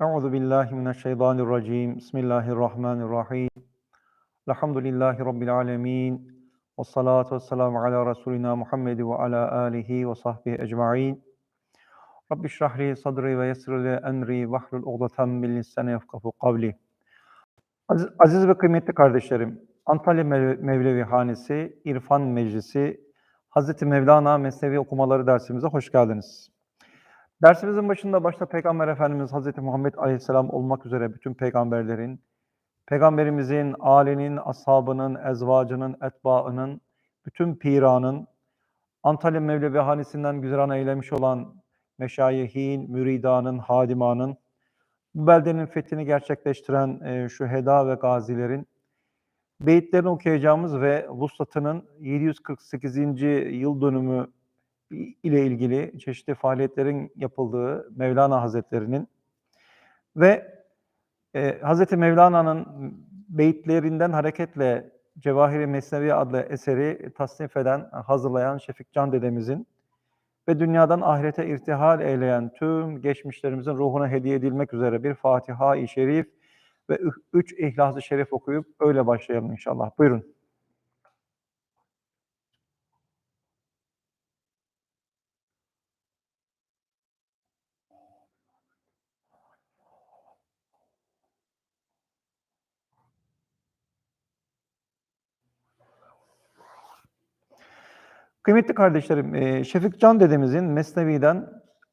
Euzu billahi mineşşeytanirracim. Bismillahirrahmanirrahim. Elhamdülillahi rabbil alamin. Ves salatu vesselamu ala resulina Muhammed ve ala alihi ve sahbihi ecmaîn. Rabbi şrah li sadri ve yessir li emri ve hlul ukdeten min lisani yefkahu kavli. Aziz, aziz ve kıymetli kardeşlerim, Antalya Mev- Mevlevi Hanesi İrfan Meclisi Hazreti Mevlana Mesnevi okumaları dersimize hoş geldiniz. Dersimizin başında başta Peygamber Efendimiz Hazreti Muhammed Aleyhisselam olmak üzere bütün peygamberlerin, Peygamberimizin, âlinin, ashabının, ezvacının, etbaının, bütün piranın, Antalya Mevlevi Hanesi'nden güzeran eylemiş olan meşayihin, müridanın, hadimanın, bu beldenin fethini gerçekleştiren e, şüheda ve gazilerin, beyitlerini okuyacağımız ve vuslatının 748. yıl dönümü ile ilgili çeşitli faaliyetlerin yapıldığı Mevlana Hazretleri'nin ve e, Hazreti Mevlana'nın beyitlerinden hareketle Cevahiri Mesnevi adlı eseri tasnif eden, hazırlayan Şefik Can dedemizin ve dünyadan ahirete irtihal eyleyen tüm geçmişlerimizin ruhuna hediye edilmek üzere bir Fatiha-i Şerif ve üç İhlas-ı Şerif okuyup öyle başlayalım inşallah. Buyurun. Kıymetli kardeşlerim, eee, Şefik Can dedemizin Mesnevi'den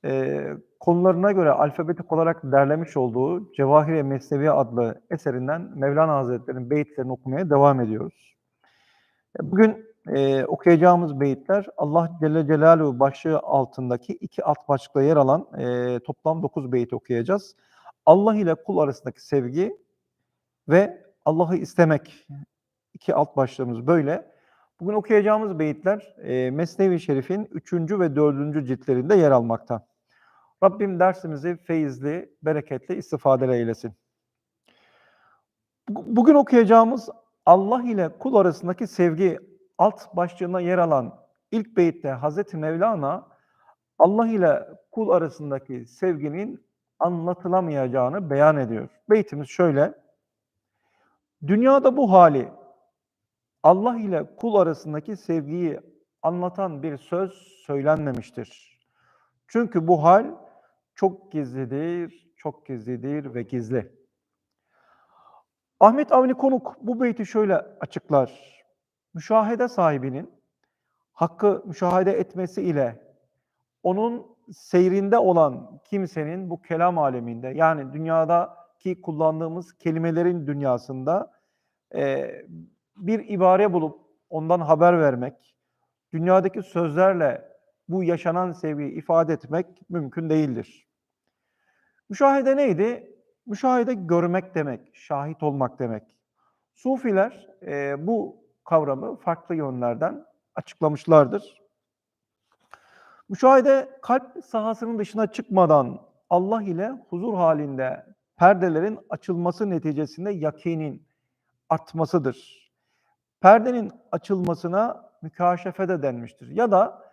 eee, konularına göre alfabetik olarak derlemiş olduğu Cevahir-i Mesnevi adlı eserinden Mevlana Hazretleri'nin beyitlerini okumaya devam ediyoruz. E, Bugün eee, okuyacağımız beyitler Allah Celle Celaluhu başlığı altındaki iki alt başlıkta yer alan eee, toplam dokuz beyit okuyacağız. Allah ile kul arasındaki sevgi ve Allah'ı istemek iki alt başlığımız böyle. Bugün okuyacağımız beyitler e, Mesnevi Şerif'in 3. ve 4. ciltlerinde yer almakta. Rabbim dersimizi feyizli, bereketli istifade eylesin. Bu- Bugün okuyacağımız Allah ile kul arasındaki sevgi alt başlığına yer alan ilk beyitte Hazreti Mevlana Allah ile kul arasındaki sevginin anlatılamayacağını beyan ediyor. Beytimiz şöyle. Dünyada bu hali Allah ile kul arasındaki sevgiyi anlatan bir söz söylenmemiştir. Çünkü bu hal çok gizlidir, çok gizlidir ve gizli. Ahmet Avni Konuk bu beyti şöyle açıklar. Müşahede sahibinin hakkı müşahede etmesi ile onun seyrinde olan kimsenin bu kelam aleminde yani dünyadaki kullandığımız kelimelerin dünyasında eee, bir ibare bulup ondan haber vermek, dünyadaki sözlerle bu yaşanan sevgiyi ifade etmek mümkün değildir. Müşahede neydi? Müşahede görmek demek, şahit olmak demek. Sufiler eee, bu kavramı farklı yönlerden açıklamışlardır. Müşahede kalp sahasının dışına çıkmadan Allah ile huzur halinde perdelerin açılması neticesinde yakinin artmasıdır. Perdenin açılmasına mükaşefe de denmiştir. Ya da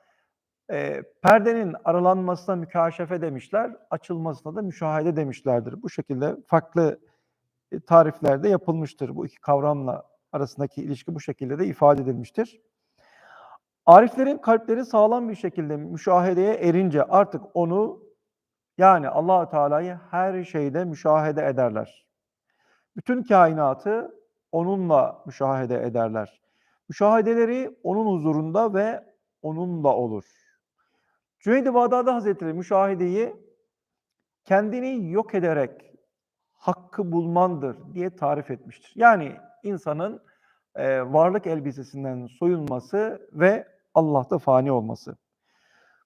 e, perdenin aralanmasına mükaşefe demişler, açılmasına da müşahede demişlerdir. Bu şekilde farklı e, tariflerde yapılmıştır. Bu iki kavramla arasındaki ilişki bu şekilde de ifade edilmiştir. Ariflerin kalpleri sağlam bir şekilde müşahedeye erince artık onu yani Allahü Teala'yı her şeyde müşahede ederler. Bütün kainatı onunla müşahede ederler. Müşahedeleri onun huzurunda ve onunla olur. Cüneyd-i Bağdadi Hazretleri müşahedeyi kendini yok ederek hakkı bulmandır diye tarif etmiştir. Yani insanın e, varlık elbisesinden soyunması ve Allah'ta fani olması.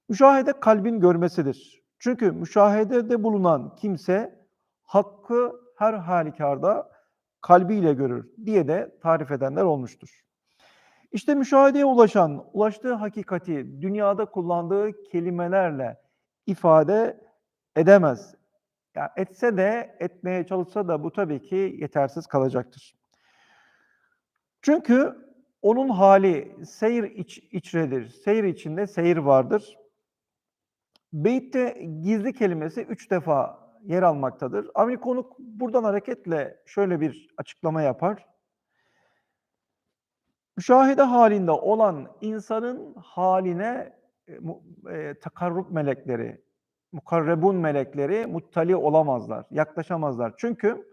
Müşahede kalbin görmesidir. Çünkü müşahedede bulunan kimse hakkı her halükarda kalbiyle görür diye de tarif edenler olmuştur. İşte müşahedeye ulaşan, ulaştığı hakikati dünyada kullandığı kelimelerle ifade edemez. Ya etse de etmeye çalışsa da bu tabii ki yetersiz kalacaktır. Çünkü onun hali seyir iç, içredir. Seyir içinde seyir vardır. Beytte gizli kelimesi üç defa yer almaktadır. Avni Konuk buradan hareketle şöyle bir açıklama yapar. Müşahede halinde olan insanın haline e, e, takarrub melekleri, mukarrebun melekleri muttali olamazlar, yaklaşamazlar. Çünkü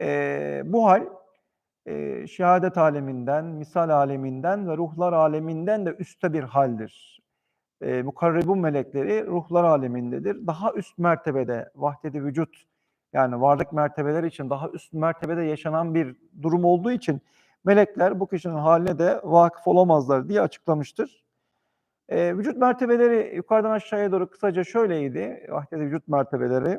e, bu hal e, şehadet aleminden, misal aleminden ve ruhlar aleminden de üstte bir haldir. E, mukarrebun melekleri ruhlar alemindedir. Daha üst mertebede vahdedi vücut yani varlık mertebeleri için daha üst mertebede yaşanan bir durum olduğu için melekler bu kişinin haline de vakıf olamazlar diye açıklamıştır. E, vücut mertebeleri yukarıdan aşağıya doğru kısaca şöyleydi. Vahdedi vücut mertebeleri.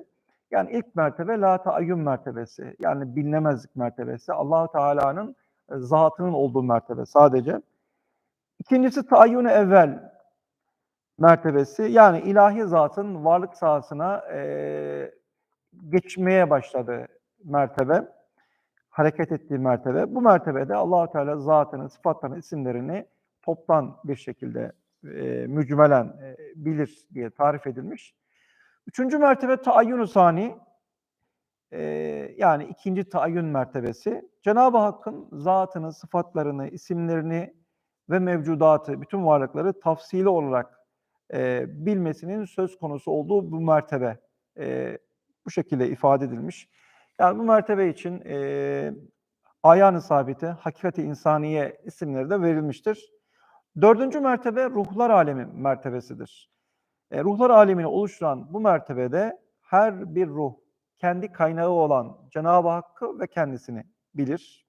Yani ilk mertebe la taayyün mertebesi. Yani bilinemezlik mertebesi. Allahu Teala'nın zatının olduğu mertebe sadece. İkincisi taayyün evvel mertebesi. Yani ilahi zatın varlık sahasına e, geçmeye başladı mertebe. Hareket ettiği mertebe. Bu mertebede Allahu Teala zatını, sıfatlarını, isimlerini toptan bir şekilde e, mücmelen e, bilir diye tarif edilmiş. Üçüncü mertebe taayyün sani, e, yani ikinci taayyün mertebesi. Cenab-ı Hakk'ın zatını, sıfatlarını, isimlerini ve mevcudatı, bütün varlıkları tafsili olarak e, bilmesinin söz konusu olduğu bu mertebe e, bu şekilde ifade edilmiş. Yani bu mertebe için e, ayan-ı sabite, hakikati insaniye isimleri de verilmiştir. Dördüncü mertebe ruhlar alemi mertebesidir. E, ruhlar alemini oluşturan bu mertebede her bir ruh kendi kaynağı olan Cenab-ı Hakk'ı ve kendisini bilir.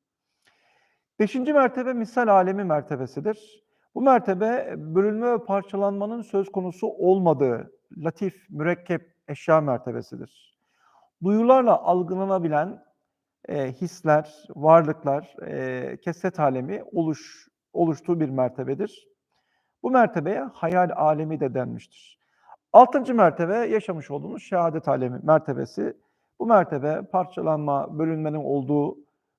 Beşinci mertebe misal alemi mertebesidir. Bu mertebe bölünme ve parçalanmanın söz konusu olmadığı latif, mürekkep eşya mertebesidir. Duyularla algılanabilen e, hisler, varlıklar, e, keset alemi oluş, oluştuğu bir mertebedir. Bu mertebeye hayal alemi de denmiştir. Altıncı mertebe yaşamış olduğumuz şehadet alemi mertebesi. Bu mertebe parçalanma, bölünmenin olduğu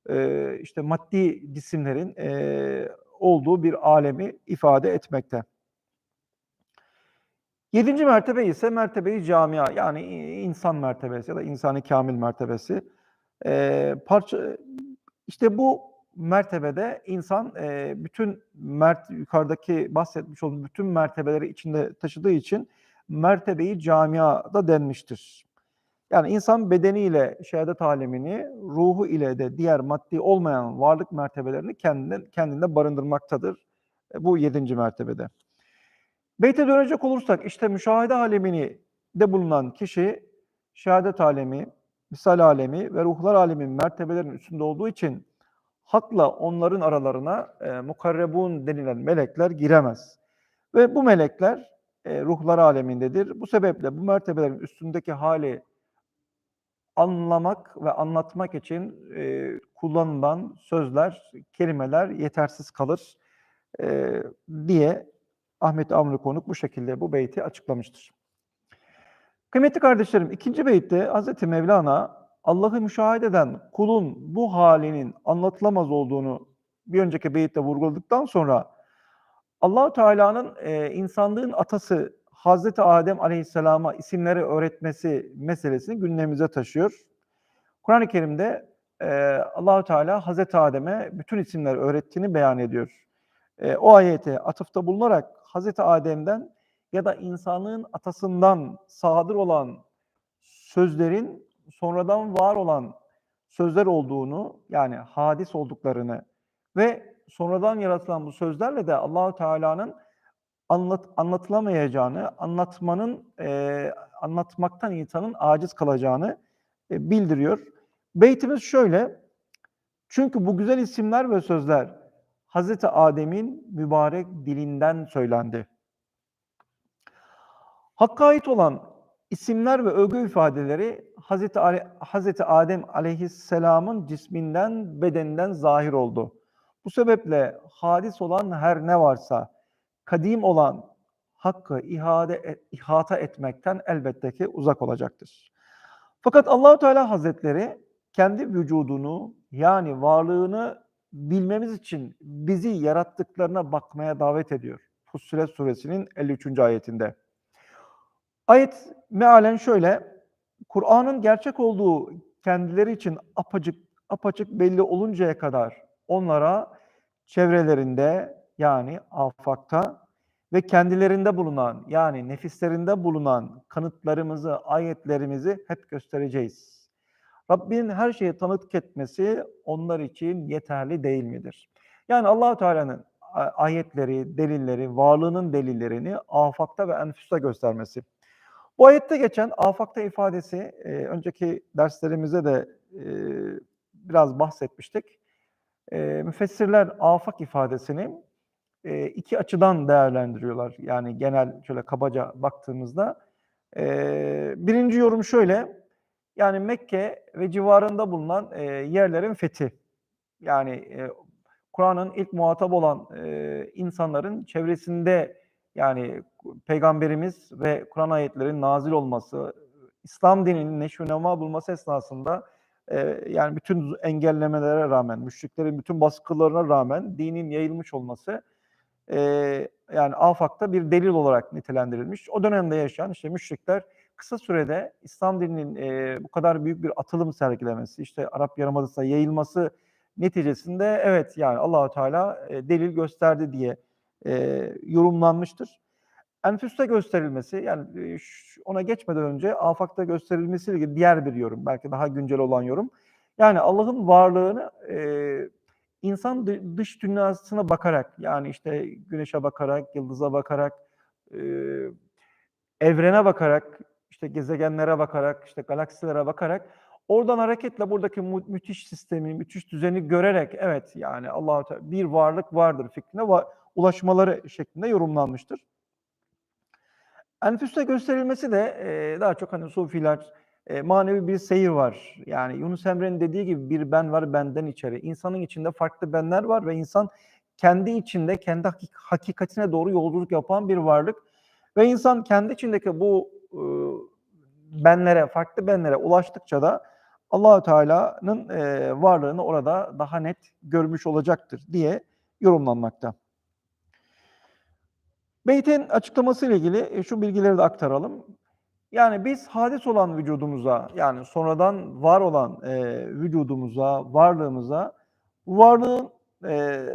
e, işte maddi cisimlerin e, olduğu bir alemi ifade etmekte. Yedinci mertebe ise mertebeyi camia yani insan mertebesi ya da insani kamil mertebesi. E, parça işte bu mertebede insan e, bütün mert yukarıdaki bahsetmiş olduğum bütün mertebeleri içinde taşıdığı için mertebeyi camia da denmiştir. Yani insan bedeniyle şehadet alemini, ruhu ile de diğer maddi olmayan varlık mertebelerini kendinde, kendinde barındırmaktadır. E, bu yedinci mertebede. Beyte dönecek olursak işte müşahede alemini de bulunan kişi şehadet alemi, misal alemi ve ruhlar alemin mertebelerinin üstünde olduğu için hakla onların aralarına e, mukarrebun denilen melekler giremez. Ve bu melekler e, ruhlar alemindedir. Bu sebeple bu mertebelerin üstündeki hali anlamak ve anlatmak için e, kullanılan sözler, kelimeler yetersiz kalır e, diye Ahmet Amr Konuk bu şekilde bu beyti açıklamıştır. Kıymetli kardeşlerim, ikinci beytte Hz. Mevlana Allah'ı müşahede eden kulun bu halinin anlatılamaz olduğunu bir önceki beyitte vurguladıktan sonra allah Teala'nın e, insanlığın atası Hazreti Adem Aleyhisselam'a isimleri öğretmesi meselesini gündemimize taşıyor. Kur'an-ı Kerim'de e, allah Teala Hazreti Adem'e bütün isimleri öğrettiğini beyan ediyor. E, o ayete atıfta bulunarak Hazreti Adem'den ya da insanlığın atasından sadır olan sözlerin sonradan var olan sözler olduğunu yani hadis olduklarını ve sonradan yaratılan bu sözlerle de Allahu Teala'nın anlat, anlatılamayacağını, anlatmanın e, anlatmaktan insanın aciz kalacağını e, bildiriyor. Beytimiz şöyle. Çünkü bu güzel isimler ve sözler Hazreti Adem'in mübarek dilinden söylendi. Hakka ait olan isimler ve övgü ifadeleri Hazreti, Hazreti Adem aleyhisselamın cisminden, bedeninden zahir oldu. Bu sebeple hadis olan her ne varsa, kadim olan hakkı ihade, ihata etmekten elbette ki uzak olacaktır. Fakat Allahu Teala Hazretleri kendi vücudunu yani varlığını bilmemiz için bizi yarattıklarına bakmaya davet ediyor. Fussilet suresinin 53. ayetinde. Ayet mealen şöyle, Kur'an'ın gerçek olduğu kendileri için apacık apaçık belli oluncaya kadar onlara çevrelerinde yani afakta ve kendilerinde bulunan yani nefislerinde bulunan kanıtlarımızı, ayetlerimizi hep göstereceğiz. Rabbinin her şeyi tanıklık etmesi onlar için yeterli değil midir? Yani Allahu Teala'nın ayetleri, delilleri, varlığının delillerini afakta ve enfüste göstermesi. Bu ayette geçen afakta ifadesi e, önceki derslerimizde de e, biraz bahsetmiştik. E, müfessirler afak ifadesini e, iki açıdan değerlendiriyorlar. Yani genel şöyle kabaca baktığımızda. E, birinci yorum şöyle, yani Mekke ve civarında bulunan e, yerlerin fethi. Yani e, Kur'an'ın ilk muhatap olan e, insanların çevresinde yani Peygamberimiz ve Kur'an ayetlerin nazil olması, İslam dininin neşvünema bulması esnasında e, yani bütün engellemelere rağmen, müşriklerin bütün baskılarına rağmen dinin yayılmış olması e, yani afakta bir delil olarak nitelendirilmiş. O dönemde yaşayan işte müşrikler kısa sürede İslam dininin e, bu kadar büyük bir atılım sergilemesi, işte Arap Yarımadası'na yayılması neticesinde evet yani Allahu Teala e, delil gösterdi diye e, yorumlanmıştır. Enfüste gösterilmesi yani ona geçmeden önce afakta gösterilmesiyle ilgili diğer bir yorum, belki daha güncel olan yorum. Yani Allah'ın varlığını e, insan dı- dış dünyasına bakarak yani işte güneşe bakarak, yıldıza bakarak, evrene bakarak, işte gezegenlere bakarak, işte galaksilere bakarak oradan hareketle buradaki mu- müthiş sistemi, müthiş düzeni görerek evet yani Allahu Teala bir varlık vardır fikrine va- ulaşmaları şeklinde yorumlanmıştır. Enfüste gösterilmesi de e, daha çok hani sufiler e, manevi bir seyir var. Yani Yunus Emre'nin dediği gibi bir ben var benden içeri. İnsanın içinde farklı benler var ve insan kendi içinde kendi hakik- hakikatine doğru yolculuk yapan bir varlık. Ve insan kendi içindeki bu e, benlere, farklı benlere ulaştıkça da Allahü Teala'nın e, varlığını orada daha net görmüş olacaktır diye yorumlanmakta. Beyt'in açıklaması ile ilgili şu bilgileri de aktaralım. Yani biz hadis olan vücudumuza, yani sonradan var olan e, vücudumuza, varlığımıza, bu varlığın e,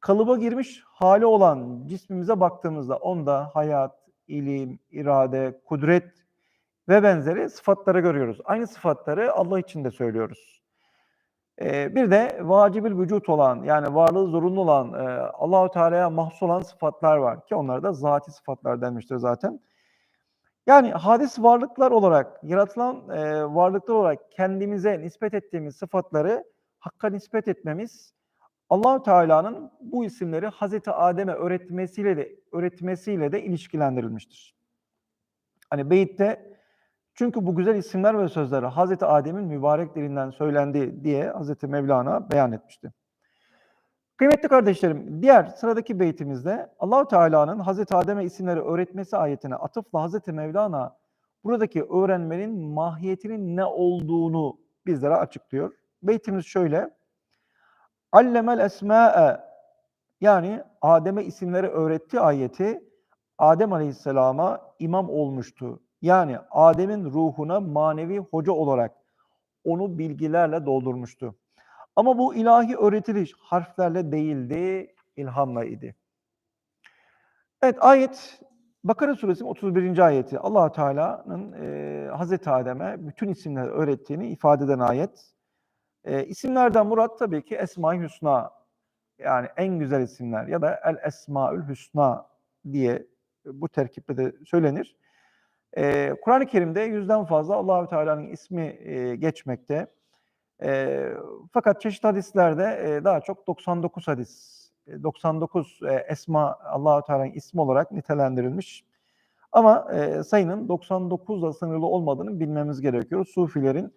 kalıba girmiş hali olan cismimize baktığımızda onda hayat, ilim, irade, kudret ve benzeri sıfatları görüyoruz. Aynı sıfatları Allah için de söylüyoruz. Ee, bir de vacibül vücut olan yani varlığı zorunlu olan e, Allahu Teala'ya mahsus olan sıfatlar var ki onlara da zati sıfatlar denmiştir zaten. Yani hadis varlıklar olarak yaratılan e, varlıklar olarak kendimize nispet ettiğimiz sıfatları Hakk'a nispet etmemiz Allahu Teala'nın bu isimleri Hazreti Adem'e öğretmesiyle de öğretmesiyle de ilişkilendirilmiştir. Hani beyitte çünkü bu güzel isimler ve sözleri Hazreti Adem'in mübarek dilinden söylendi diye Hazreti Mevlana beyan etmişti. Kıymetli kardeşlerim, diğer sıradaki beytimizde Allahu Teala'nın Hazreti Adem'e isimleri öğretmesi ayetine atıfla Hazreti Mevlana buradaki öğrenmenin mahiyetinin ne olduğunu bizlere açıklıyor. Beytimiz şöyle. Allemel esma'e yani Adem'e isimleri öğretti ayeti Adem Aleyhisselam'a imam olmuştu. Yani Adem'in ruhuna manevi hoca olarak onu bilgilerle doldurmuştu. Ama bu ilahi öğretiliş harflerle değildi, ilhamla idi. Evet ayet Bakara suresinin 31. ayeti. Allah Teala'nın e, Hazreti Adem'e bütün isimleri öğrettiğini ifade eden ayet. E, isimlerden murat tabii ki Esma-i Hüsna yani en güzel isimler ya da El Esmaül Hüsna diye bu terkiple de söylenir. E, Kur'an-ı Kerim'de yüzden fazla Allahü Teala'nın ismi e, geçmekte. E, fakat çeşitli hadislerde e, daha çok 99 hadis, e, 99 e, esma Allahü Teala'nın ismi olarak nitelendirilmiş. Ama e, sayının 99'la sınırlı olmadığını bilmemiz gerekiyor. Sufilerin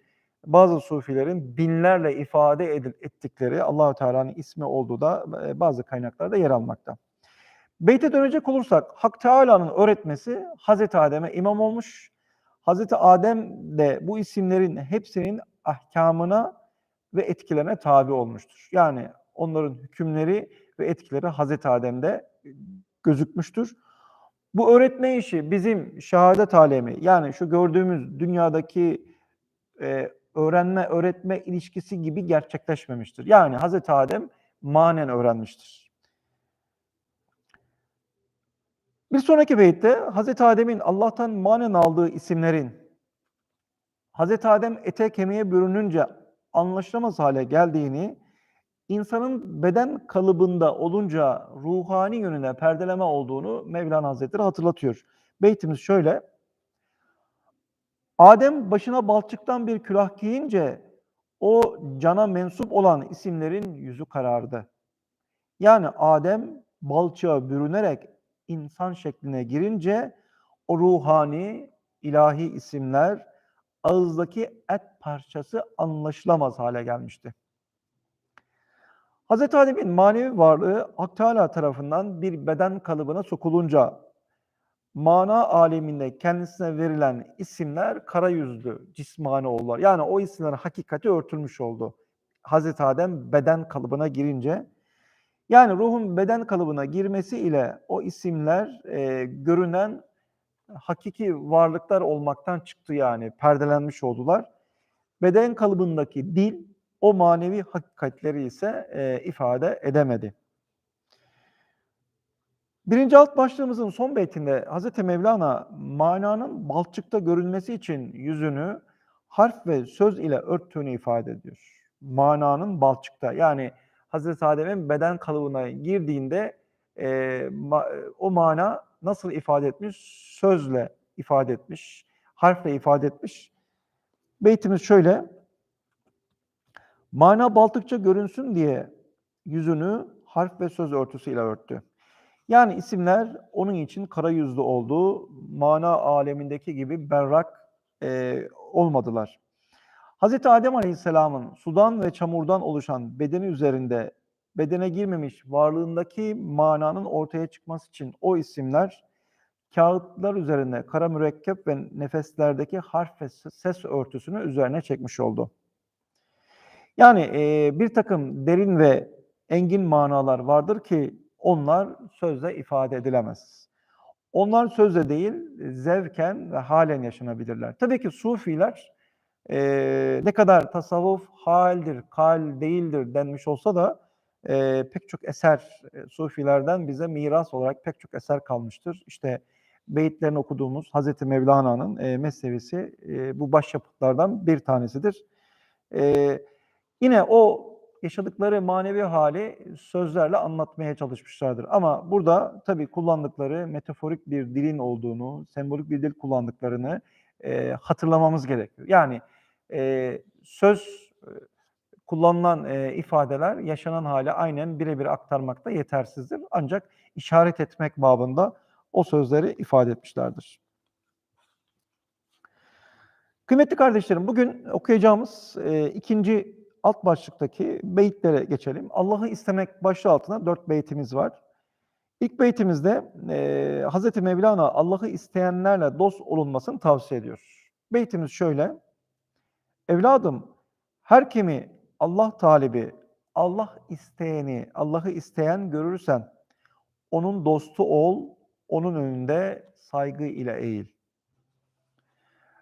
bazı sufilerin binlerle ifade edil, ettikleri Allahü Teala'nın ismi olduğu da e, bazı kaynaklarda yer almakta. Beyte dönecek olursak Hak Teala'nın öğretmesi Hazreti Adem'e imam olmuş. Hazreti Adem de bu isimlerin hepsinin ahkamına ve etkilerine tabi olmuştur. Yani onların hükümleri ve etkileri Hazreti Adem'de gözükmüştür. Bu öğretme işi bizim şehadet alemi yani şu gördüğümüz dünyadaki e, öğrenme öğretme ilişkisi gibi gerçekleşmemiştir. Yani Hazreti Adem manen öğrenmiştir. Bir sonraki beytte Hazreti Adem'in Allah'tan manen aldığı isimlerin Hazreti Adem ete kemiğe bürününce anlaşılamaz hale geldiğini, insanın beden kalıbında olunca ruhani yönüne perdeleme olduğunu Mevlana Hazretleri hatırlatıyor. Beytimiz şöyle. Adem başına balçıktan bir külah giyince o cana mensup olan isimlerin yüzü karardı. Yani Adem balçığa bürünerek insan şekline girince o ruhani, ilahi isimler ağızdaki et parçası anlaşılamaz hale gelmişti. Hz. Adem'in manevi varlığı Hak Teala tarafından bir beden kalıbına sokulunca mana aleminde kendisine verilen isimler kara yüzlü, cismani oldular. Yani o isimlerin hakikati örtülmüş oldu. Hazreti Adem beden kalıbına girince yani ruhun beden kalıbına girmesi ile o isimler e, görünen hakiki varlıklar olmaktan çıktı yani perdelenmiş oldular. Beden kalıbındaki dil o manevi hakikatleri ise e, ifade edemedi. Birinci alt başlığımızın son beytinde Hz. Mevlana mananın balçıkta görünmesi için yüzünü harf ve söz ile örttüğünü ifade ediyor. Mananın balçıkta yani Hz. Adem'in beden kalıbına girdiğinde e, ma, o mana nasıl ifade etmiş? Sözle ifade etmiş, harfle ifade etmiş. Beytimiz şöyle. Mana baltıkça görünsün diye yüzünü harf ve söz örtüsüyle örttü. Yani isimler onun için kara yüzlü oldu. Mana alemindeki gibi berrak e, olmadılar. Hz. Adem Aleyhisselam'ın sudan ve çamurdan oluşan bedeni üzerinde bedene girmemiş varlığındaki mananın ortaya çıkması için o isimler kağıtlar üzerine kara mürekkep ve nefeslerdeki harf ve ses örtüsünü üzerine çekmiş oldu. Yani e, bir takım derin ve engin manalar vardır ki onlar sözle ifade edilemez. Onlar sözle değil, zevken ve halen yaşanabilirler. Tabii ki sufiler e, ne kadar tasavvuf haldir, kal değildir denmiş olsa da e, pek çok eser e, sufilerden bize miras olarak pek çok eser kalmıştır. İşte beyitlerini okuduğumuz Hazreti Mevlana'nın e, Mesnevisi e, bu başyapıtlardan bir tanesidir. E, yine o yaşadıkları manevi hali sözlerle anlatmaya çalışmışlardır. Ama burada tabii kullandıkları metaforik bir dilin olduğunu, sembolik bir dil kullandıklarını e, hatırlamamız gerekiyor. Yani e, söz kullanılan e, ifadeler yaşanan hale aynen birebir aktarmakta yetersizdir. Ancak işaret etmek babında o sözleri ifade etmişlerdir. Kıymetli kardeşlerim, bugün okuyacağımız e, ikinci alt başlıktaki beyitlere geçelim. Allah'ı istemek başlığı altında dört beytimiz var. İlk beytimizde e, Hz. Mevlana Allah'ı isteyenlerle dost olunmasını tavsiye ediyor. Beytimiz şöyle. Evladım, her kimi Allah talibi, Allah isteyeni, Allah'ı isteyen görürsen, onun dostu ol, onun önünde saygı ile eğil.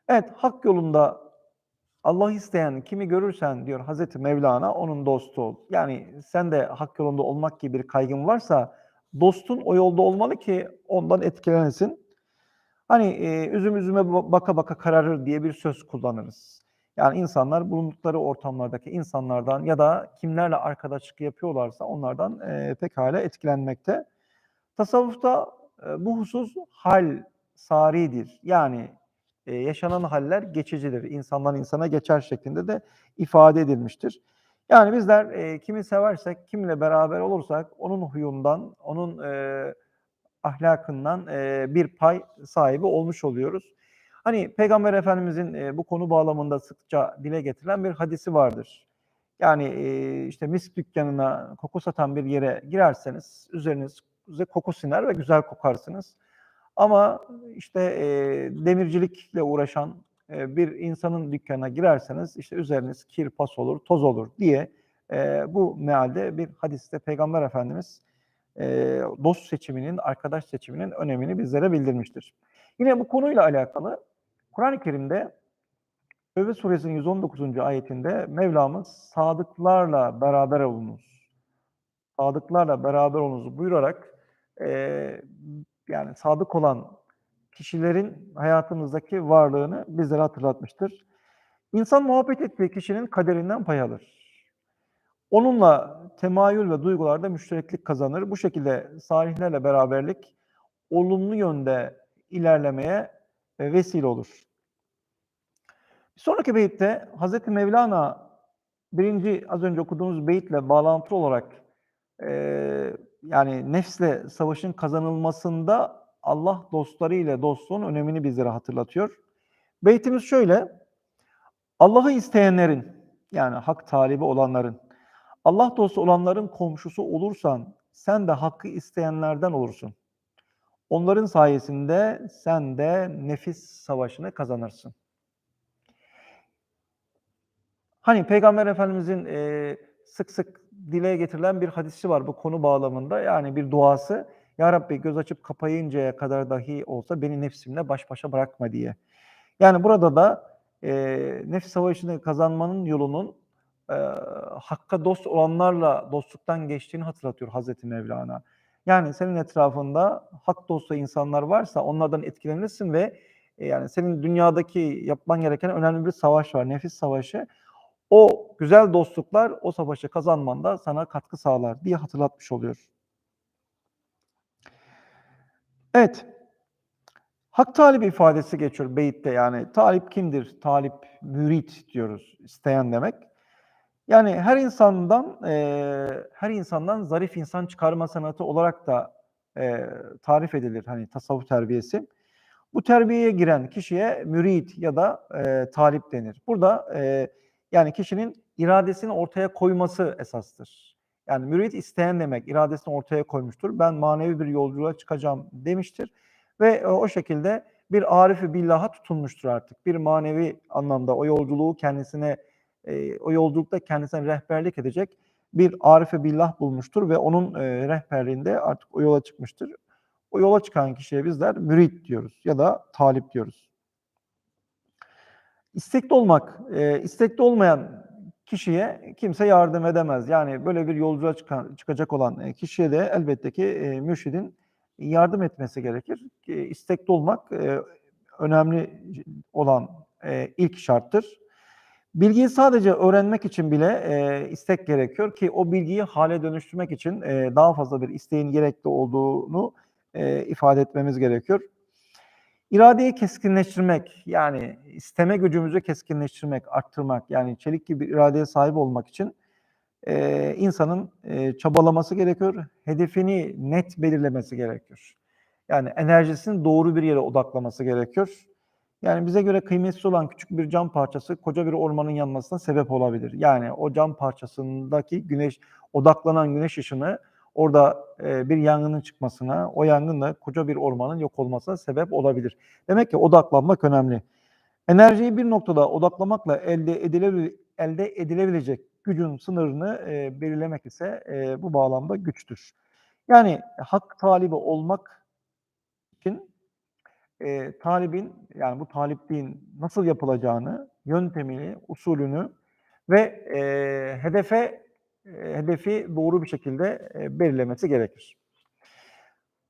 Evet, hak yolunda Allah isteyen kimi görürsen diyor Hazreti Mevlana onun dostu ol. Yani sen de hak yolunda olmak gibi bir kaygın varsa dostun o yolda olmalı ki ondan etkilenesin. Hani e, üzüm üzüme baka baka kararır diye bir söz kullanırız. Yani insanlar bulundukları ortamlardaki insanlardan ya da kimlerle arkadaşlık yapıyorlarsa onlardan e, pekala etkilenmekte. Tasavvufta e, bu husus hal saridir. Yani e, yaşanan haller geçicidir. İnsandan insana geçer şeklinde de ifade edilmiştir. Yani bizler e, kimi seversek, kimle beraber olursak onun huyundan, onun e, ahlakından e, bir pay sahibi olmuş oluyoruz. Hani Peygamber Efendimizin e, bu konu bağlamında sıkça dile getirilen bir hadisi vardır. Yani e, işte misk dükkanına koku satan bir yere girerseniz üzerinize koku siner ve güzel kokarsınız. Ama işte e, demircilikle uğraşan e, bir insanın dükkanına girerseniz işte üzeriniz kir, pas olur, toz olur diye e, bu mealde bir hadiste Peygamber Efendimiz eee, dost seçiminin, arkadaş seçiminin önemini bizlere bildirmiştir. Yine bu konuyla alakalı Kur'an-ı Kerim'de Tevbe suresinin 119. ayetinde Mevlamız sadıklarla beraber olunuz. Sadıklarla beraber olunuz buyurarak eee, yani sadık olan kişilerin hayatımızdaki varlığını bizlere hatırlatmıştır. İnsan muhabbet ettiği kişinin kaderinden pay alır. Onunla temayül ve duygularda müştereklik kazanır. Bu şekilde salihlerle beraberlik olumlu yönde ilerlemeye e, vesile olur. Sonraki beyitte Hazreti Mevlana birinci az önce okuduğumuz beyitle bağlantılı olarak eee, yani nefsle savaşın kazanılmasında Allah dostları ile dostluğun önemini bizlere hatırlatıyor. Beytimiz şöyle. Allah'ı isteyenlerin yani hak talibi olanların Allah dostu olanların komşusu olursan sen de hakkı isteyenlerden olursun. Onların sayesinde sen de nefis savaşını kazanırsın. Hani Peygamber Efendimizin eee, sık sık dile getirilen bir hadisi var bu konu bağlamında. Yani bir duası. Ya Rabbi göz açıp kapayıncaya kadar dahi olsa beni nefsimle baş başa bırakma diye. Yani burada da eee nefs savaşını kazanmanın yolunun eee, hakka dost olanlarla dostluktan geçtiğini hatırlatıyor Hazreti Mevlana. Yani senin etrafında hak dostu insanlar varsa onlardan etkilenirsin ve e, yani senin dünyadaki yapman gereken önemli bir savaş var, nefis savaşı. O güzel dostluklar o savaşı kazanmanda sana katkı sağlar diye hatırlatmış oluyor. Evet. Hak talibi ifadesi geçiyor beyitte yani. Talip kimdir? Talip, mürit diyoruz. isteyen demek. Yani her insandan eee, her insandan zarif insan çıkarma sanatı olarak da eee, tarif edilir hani tasavvuf terbiyesi. Bu terbiyeye giren kişiye mürit ya da eee, talip denir. Burada eee, yani kişinin iradesini ortaya koyması esastır. Yani mürit isteyen demek, iradesini ortaya koymuştur. Ben manevi bir yolculuğa çıkacağım demiştir ve e, o şekilde bir arifi billaha tutunmuştur artık. Bir manevi anlamda o yolculuğu kendisine eee, o yolculukta kendisine rehberlik edecek bir arifi billah bulmuştur ve onun eee, rehberliğinde artık o yola çıkmıştır. O yola çıkan kişiye bizler mürit diyoruz ya da talip diyoruz. İstekli olmak, eee, istekli olmayan kişiye kimse yardım edemez. Yani böyle bir yolculuğa çıkan çıkacak olan, eee, kişiye de elbette ki, eee, mürşidin yardım etmesi gerekir. Eee, istekli olmak, eee, önemli olan, eee, ilk şarttır. Bilgiyi sadece öğrenmek için bile, eee, istek gerekiyor ki o bilgiyi hale dönüştürmek için, eee, daha fazla bir isteğin gerekli olduğunu, eee, ifade etmemiz gerekiyor. İradeyi keskinleştirmek, yani isteme gücümüzü keskinleştirmek, arttırmak, yani çelik gibi iradeye sahip olmak için, eee, insanın, eee, çabalaması gerekiyor. Hedefini net belirlemesi gerekiyor. Yani enerjisini doğru bir yere odaklaması gerekiyor. Yani bize göre kıymetsiz olan küçük bir cam parçası koca bir ormanın yanmasına sebep olabilir. Yani o cam parçasındaki güneş odaklanan güneş ışını orada, eee, bir yangının çıkmasına, o yangınla koca bir ormanın yok olmasına sebep olabilir. Demek ki odaklanmak önemli. Enerjiyi bir noktada odaklamakla elde edilebil elde edilebilecek gücün sınırını, eee, belirlemek ise, eee, bu bağlamda güçtür. Yani hak talibi olmak için, eee, talibin yani bu talipliğin nasıl yapılacağını, yöntemini, usulünü ve, eee, hedefe hedefi doğru bir şekilde, eee, belirlemesi gerekir.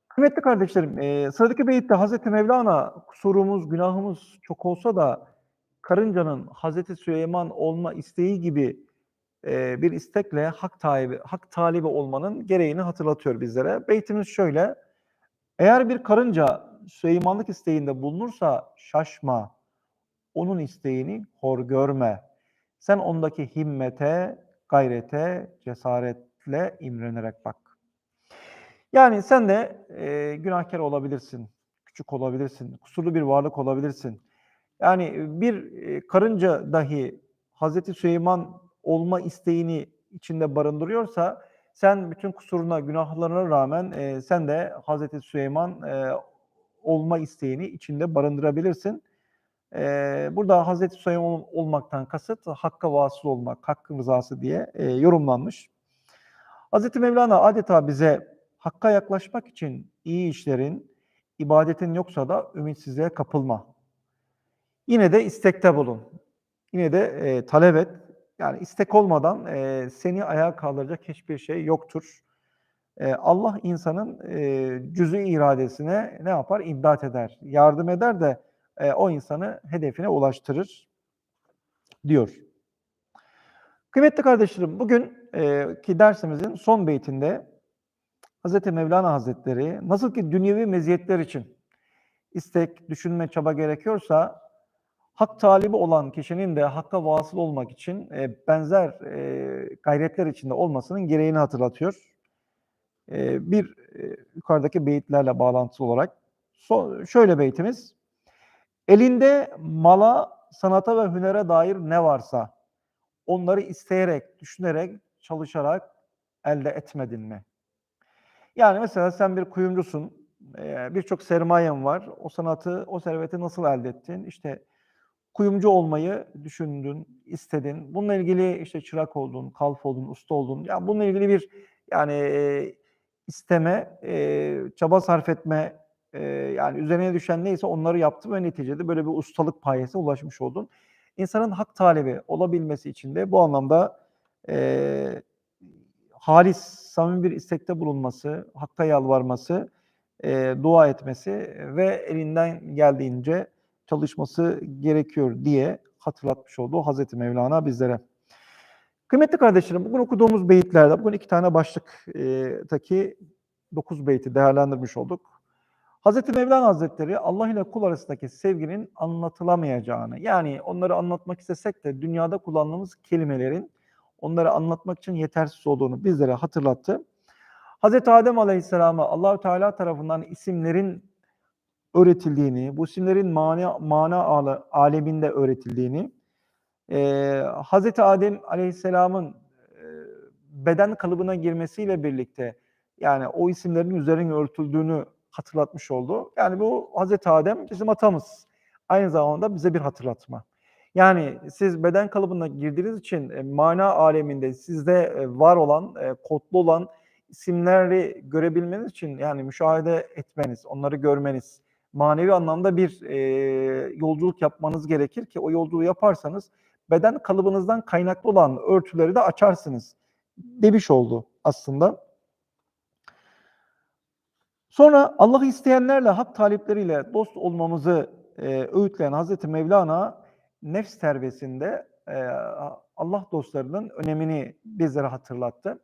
Kıymetli kardeşlerim, eee, sıradaki beyitte Hazreti Mevlana kusurumuz, günahımız çok olsa da karıncanın Hazreti Süleyman olma isteği gibi, eee, bir istekle hak talibi hak talibi olmanın gereğini hatırlatıyor bizlere. Beytimiz şöyle: Eğer bir karınca Süleymanlık isteğinde bulunursa şaşma, onun isteğini hor görme. Sen ondaki himmete, gayrete, cesaretle imrenerek bak. Yani sen de, eee, günahkâr olabilirsin, küçük olabilirsin, kusurlu bir varlık olabilirsin. Yani bir, eee, karınca dahi Hazreti Süleyman olma isteğini içinde barındırıyorsa sen bütün kusuruna, günahlarına rağmen, eee, sen de Hazreti Süleyman, eee, olma isteğini içinde barındırabilirsin. Eee, burada Hazreti Süleyman olmaktan kasıt hakka vasıl olmak, hakkın rızası diye, eee, yorumlanmış. Hazreti Mevlana adeta bize Hakka yaklaşmak için iyi işlerin, ibadetin yoksa da ümitsizliğe kapılma. Yine de istekte bulun. Yine de e, talep et. Yani istek olmadan e, seni ayağa kaldıracak hiçbir şey yoktur. E, Allah insanın e, cüz'i iradesine ne yapar? İmdat eder, yardım eder de e, o insanı hedefine ulaştırır diyor. Kıymetli kardeşlerim, bugün e, ki dersimizin son beytinde Hz. Mevlana Hazretleri nasıl ki dünyevi meziyetler için istek, düşünme, çaba gerekiyorsa hak talibi olan kişinin de hakka vasıl olmak için e, benzer e, gayretler içinde olmasının gereğini hatırlatıyor. E, bir e, yukarıdaki beyitlerle bağlantılı olarak so, şöyle beytimiz. Elinde mala, sanata ve hünere dair ne varsa onları isteyerek, düşünerek, çalışarak elde etmedin mi? Yani mesela sen bir kuyumcusun, e, birçok sermayen var. O sanatı, o serveti nasıl elde ettin? İşte kuyumcu olmayı düşündün, istedin. Bununla ilgili işte çırak oldun, kalf oldun, usta oldun. Yani bununla ilgili bir yani e, isteme, e, çaba sarf etme, e, yani üzerine düşen neyse onları yaptın ve neticede böyle bir ustalık payesine ulaşmış oldun. İnsanın hak talebi olabilmesi için de bu anlamda e, halis, samimi bir istekte bulunması, hakka yalvarması, e, dua etmesi ve elinden geldiğince çalışması gerekiyor diye hatırlatmış olduğu Hazreti Mevlana bizlere. Kıymetli kardeşlerim, bugün okuduğumuz beyitlerde, bugün iki tane başlıktaki dokuz beyti değerlendirmiş olduk. Hazreti Mevlana Hazretleri Allah ile kul arasındaki sevginin anlatılamayacağını, yani onları anlatmak istesek de dünyada kullandığımız kelimelerin onları anlatmak için yetersiz olduğunu bizlere hatırlattı. Hazreti Adem Aleyhisselam'a Allahü Teala tarafından isimlerin öğretildiğini, bu isimlerin mana, mana aleminde öğretildiğini, e, Hazreti Adem Aleyhisselam'ın e, beden kalıbına girmesiyle birlikte yani o isimlerin üzerine örtüldüğünü hatırlatmış oldu. Yani bu Hazreti Adem bizim atamız. Aynı zamanda bize bir hatırlatma. Yani siz beden kalıbına girdiğiniz için e, mana aleminde sizde e, var olan, e, kodlu olan isimleri görebilmeniz için yani müşahede etmeniz, onları görmeniz, manevi anlamda bir e, yolculuk yapmanız gerekir ki o yolculuğu yaparsanız beden kalıbınızdan kaynaklı olan örtüleri de açarsınız demiş oldu aslında. Sonra Allah'ı isteyenlerle, hak talipleriyle dost olmamızı e, öğütleyen Hazreti Mevlana nefs terbiyesinde e, Allah dostlarının önemini bizlere hatırlattı.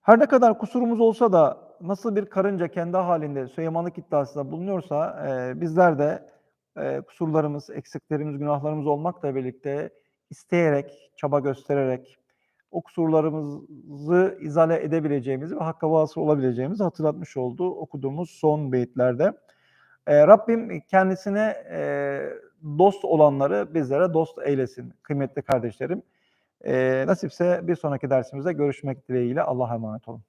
Her ne kadar kusurumuz olsa da nasıl bir karınca kendi halinde Süleymanlık iddiasında bulunuyorsa e, bizler de e, kusurlarımız, eksiklerimiz, günahlarımız olmakla birlikte isteyerek, çaba göstererek o kusurlarımızı izale edebileceğimizi ve hakka vasıl olabileceğimizi hatırlatmış oldu okuduğumuz son beyitlerde. E, Rabbim kendisine e, dost olanları bizlere dost eylesin kıymetli kardeşlerim. E, nasipse bir sonraki dersimizde görüşmek dileğiyle Allah'a emanet olun.